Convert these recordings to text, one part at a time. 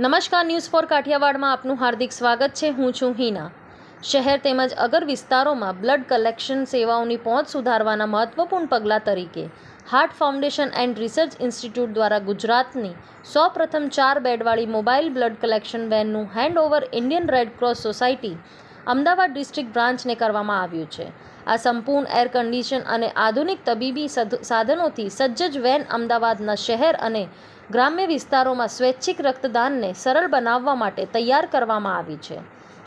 નમસ્કાર news for કાઠિયાવાડમાં આપનું હાર્દિક સ્વાગત છે. હું છું હિના. શહેર તેમજ અગર વિસ્તારોમાં બ્લડ કલેક્શન સેવાઓની પહોંચ સુધારવાના મહત્વપૂર્ણ પગલાં તરીકે Heart Foundation and Research Institute દ્વારા ગુજરાતની સૌ પ્રથમ ચાર બેડવાળી mobile blood collection વેનનું handover Indian Red Cross Society Ahmedabad district બ્રાન્ચને કરવામાં આવ્યું છે. આ સંપૂર્ણ એર કન્ડિશન અને આધુનિક તબીબી સાધનોથી સજ્જ વેન અમદાવાદના શહેર અને ગ્રામ્ય વિસ્તારોમાં સ્વૈચ્છિક રક્તદાનને સરળ બનાવવા માટે તૈયાર કરવામાં આવી છે.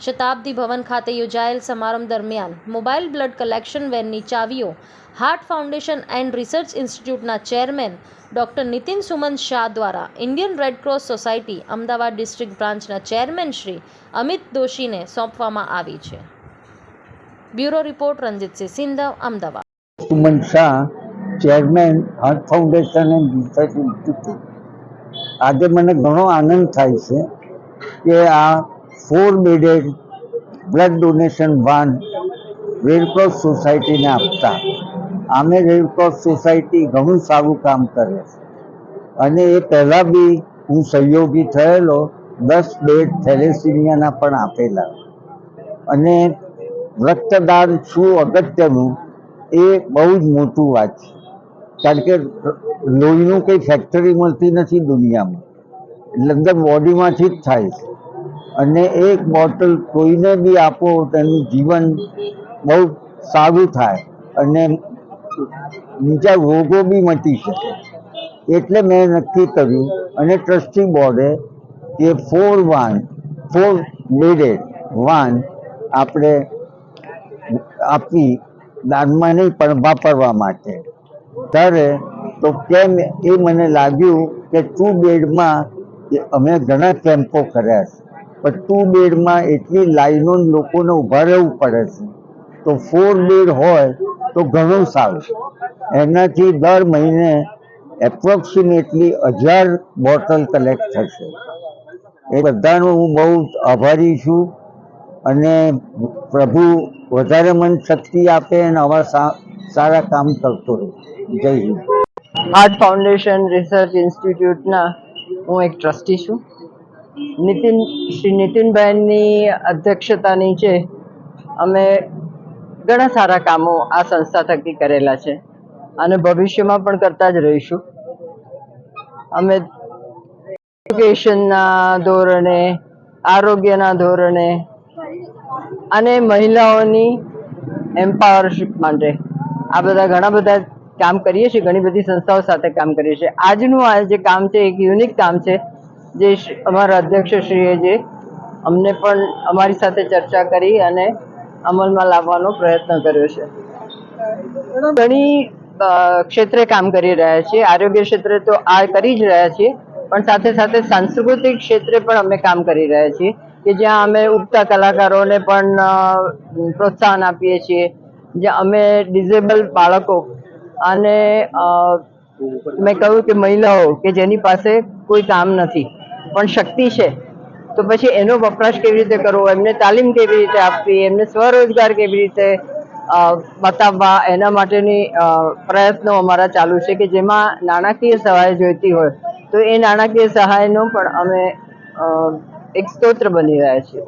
શતાબ્દી ભવન ખાતે યોજાયેલ સમારંભ દરમિયાન મોબાઈલ બ્લડ કલેક્શન વેનની ચાવીઓ હાર્ટ ફાઉન્ડેશન એન્ડ રિસર્ચ ઇન્સ્ટિટ્યૂટના ચેરમેન ડૉક્ટર નીતિન સુમન શાહ દ્વારા Indian Red Cross Society Ahmedabad district બ્રાન્ચના ચેરમેન શ્રી અમિત દોશીને સોંપવામાં આવી છે. Bureau report Ranjitsinh Sindhav, Ahmedabad. Suman Shah, chairman, Heart Foundation and Research Institute. આજે મને ઘણો આનંદ થાય છે કે આ four bedded blood donation van Red Cross સોસાયટીને આપતા. આમે રેડક્રોસ સોસાયટી ઘણું સારું કામ કરે છે. અને એ પહેલાં બી હું સહયોગી થયેલો, દસ બેડ થેલેસિમિયાના પણ આપેલા. અને રક્તદાન શું અગત્યનું, એ બહુ જ મોટું વાત છે. કારણ કે લોહીનું કંઈ ફેક્ટરી મળતી નથી દુનિયામાં. લગભગ બોડીમાંથી જ થાય છે. અને એક બોટલ કોઈને બી આપો, તેનું જીવન બહુ સારું થાય અને બીજા રોગો બી મટી શકે. એટલે મેં નક્કી કર્યું અને ટ્રસ્ટી બોર્ડે કે ફોર વાન, ફોર લેડેડ વાન આપણે આપી દાનમાં નહીં, પણ વાપરવા માટે. ત્યારે તો કેમ એ મને લાગ્યું કે ટુ બેડમાં અમે ઘણા કેમ્પો કર્યા છે. પણ ટુ બેડમાં એટલી લાઈનો લોકોને ઊભા રહેવું પડે છે. તો ફોર બેડ હોય તો ઘણું સારું એનાથી દર મહિને એપ્રોક્સિમેટલી હજાર બોટલ કલેક્ટ થશે. એ બધાનો હું બહુ આભારી છું અને પ્રભુ વધારે મન શક્તિ આપે અને આવા સારા કામ કરતો રહે. Jai Hind. Heart Foundation Research ઇન્સ્ટિટ્યૂટના હું એક ટ્રસ્ટી છું. નીતિન, શ્રી નીતિનભાઈની અધ્યક્ષતાની છે. અમે ઘણા સારા કામો આ સંસ્થા થકી કરેલા છે અને ભવિષ્યમાં પણ કરતા જ રહીશું. અમે એજ્યુકેશનના ધોરણે, આરોગ્યના ધોરણે અને મહિલાઓની એમ્પાવરશીપ માટે આ બધા ઘણા બધા કામ કરીએ છીએ, ઘણી બધી સંસ્થાઓ સાથે કામ કરીએ છીએ. આજનું આ જે કામ છે, એક યુનિક કામ છે. જે અમારા અધ્યક્ષશ્રીએ જે અમને પણ અમારી સાથે ચર્ચા કરી અને અમલમાં લાવવાનો પ્રયત્ન કર્યો છે. ઘણી ક્ષેત્રે કામ કરી રહ્યા છીએ. આરોગ્ય ક્ષેત્રે તો આ કરી જ રહ્યા છીએ, પણ સાથે સાથે સાંસ્કૃતિક ક્ષેત્રે પણ અમે કામ કરી રહ્યા છીએ કે જ્યાં અમે ઉગતા કલાકારોને પણ પ્રોત્સાહન આપીએ છીએ. જ્યાં અમે ડિઝેબલ બાળકો અને મેં કહ્યું કે મહિલાઓ કે જેની પાસે કોઈ કામ નથી. પણ શક્તિ છે. તો પછી એનો વપરાશ કેવી રીતે કરવો? એમને તાલીમ કેવી રીતે આપવી? એમને સ્વરોજગાર કેવી રીતે બતાવવા? એના માટેની પ્રયત્નો અમારા ચાલુ છે કે જેમાં નાણાકીય સહાય જોઈતી હોય. તો એ નાણાકીય સહાયનો પણ અમે એક સ્તોત્ર બની રહ્યા છીએ.